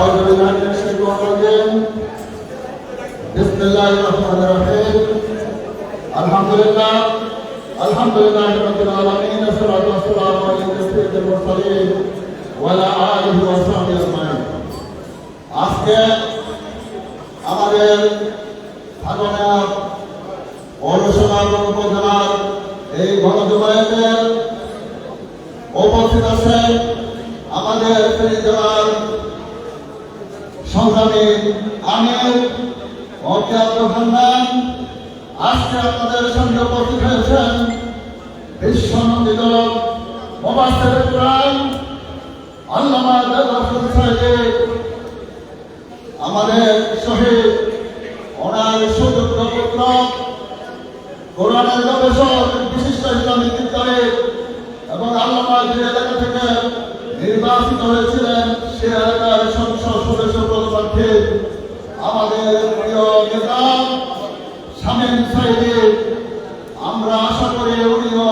أعوذ بالله من الشيطان الرجيم بسم الله الرحمن الرحيم الحمد لله الحمد لله رب العالمين والصلاة والسلام على سيد المرسلين وعلى آله وصحبه أجمعين আজকে আমাদের থানা পৌরসভা এবং উপজেলার এই গণজমায়েতের উপস্থিত আছেন আমাদের ফেনী জেলার খান্নান আজকে আপনাদের সঙ্গে উপস্থিত হয়েছেন আমাদের শহীদ ওনার বিশিষ্ট এবং থেকে নির্বাচিত হয়েছিলেন সে এলাকার সংসদ সদস্য পদপ্রার্থী আমাদের প্রিয় নেতা শামীম সাইদি আমরা আশা করি উনিও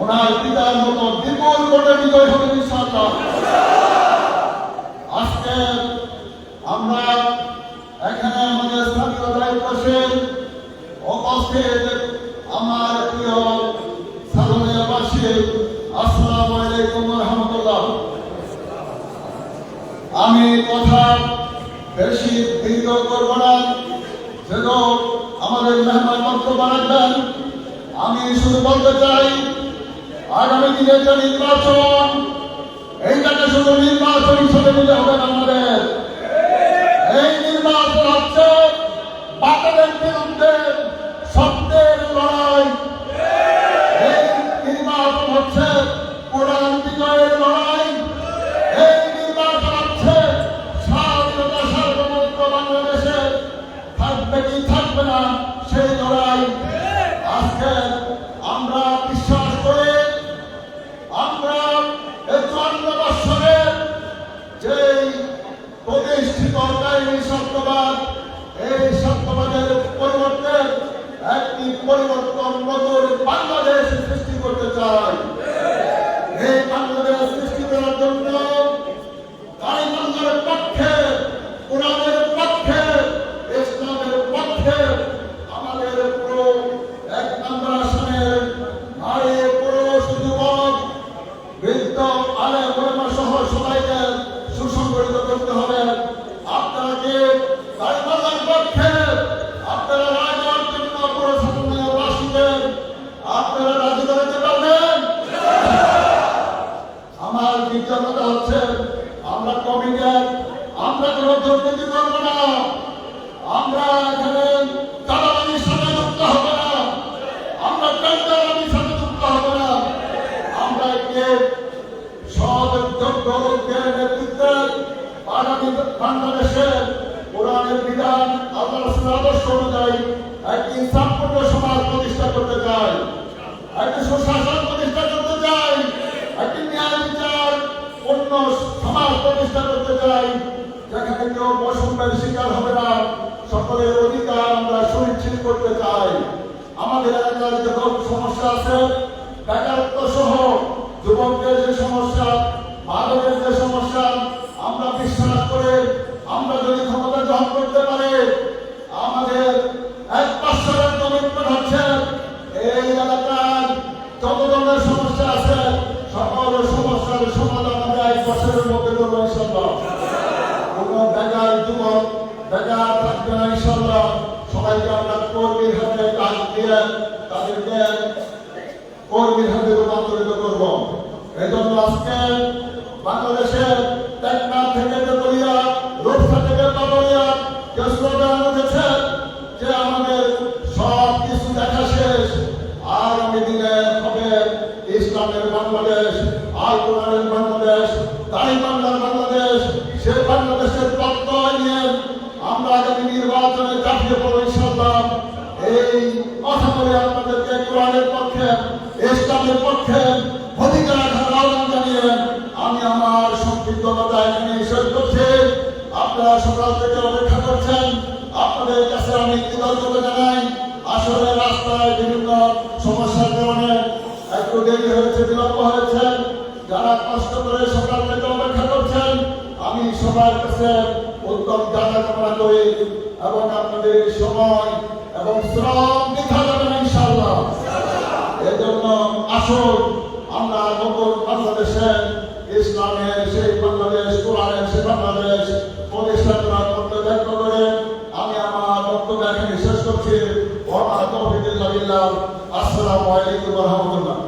ওনার পিতার মতো বিপুল ভোটে বিজয় হবে ইনশাআল্লাহ আজকে আমরা এখানে আমাদের স্থানীয় দায়িত্বশীল উপস্থিত আমার প্রিয় আমি কথা বেশি দীর্ঘ করব না। যেন আমাদের মেহমান বক্তব্য আমি শুধু বলতে চাই, আগামী দিনে যে নির্বাচন, এইটাকে শুধু নির্বাচন হিসেবে নিতে হবে আমাদের। পরিবর্তন নতুন বাংলাদেশ সৃষ্টি করতে চাই। এই বাংলাদেশ আমরা কোনো দুর্নীতি করব না। আমরা এখানে বৈষম্যের শিকার হবে না। সকলের অধিকার আমরা সুনিশ্চিত করতে চাই। আমাদের এলাকার যখন সমস্যা আছে, বেকারত্ব সহ যুবকদের যে সমস্যা মাদকের যে সমস্যা, আমরা বিশ্বাস করে আমরা যদি ক্ষমতা গ্রহণ করতে পারি, আমাদের এক বছরের কমিটমেন্ট হচ্ছে এই এলাকার যত ধরনের সমস্যা আছে বেকার থাকবে না ইনশাল্লাহ সবাইকে আমরা কর্মীর হাতে কাজ দিয়ে তাদেরকে কর্মীর হাতে রূপান্তরিত করব। এই আজকে বাংলাদেশের নির্বাচনে চাপিয়ে পড়ব ইনশাল্লাহ এই কথা বলে আপনাদেরকে কোরআনের পক্ষে, ইসলামের পক্ষে অধিকার আহ্বান জানিয়ে আমি আমার সংক্ষিপ্ততা এখানে শেষ করছি। আপনারা সকাল থেকে অপেক্ষা করছেন। আপনাদের কাছে আমি কৃতজ্ঞতা জানাই। আসলে রাস্তায় বিভিন্ন সমস্যার কারণে একটু দেরি হয়েছে, বিলম্ব হয়েছে। যারা কষ্ট করে সকাল থেকে অপেক্ষা করছেন, আমি সবার কাছে উত্তম কামনা করি এবং আপনাদের সময় এবং শ্রম বৃথা যাবে না ইনশাআল্লাহ। এজন্য আসুন, আমরা নতুন বাংলাদেশে ইসলামের সেই বাংলাদেশ, কোরআনের সেই বাংলাদেশ প্রতিষ্ঠা করতে করে আমি আমার বক্তব্য এখানে শেষ করছি। আসসালামু আলাইকুম রাহমাতুল্লাহ।